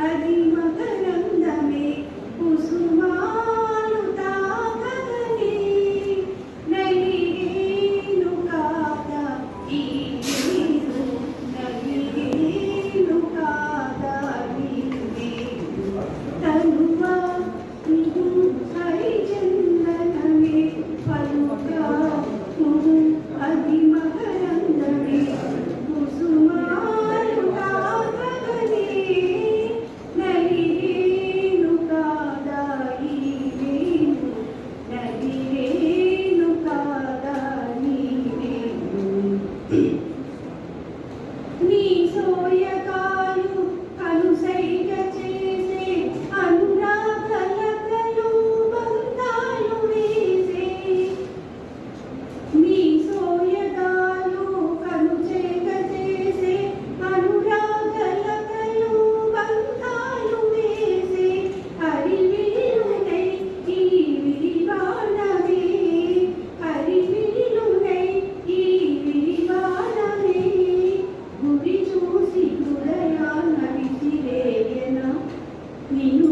అది మకరందమే. కుసుమ చూసి హృదయాన్నవిసిరేయన నిను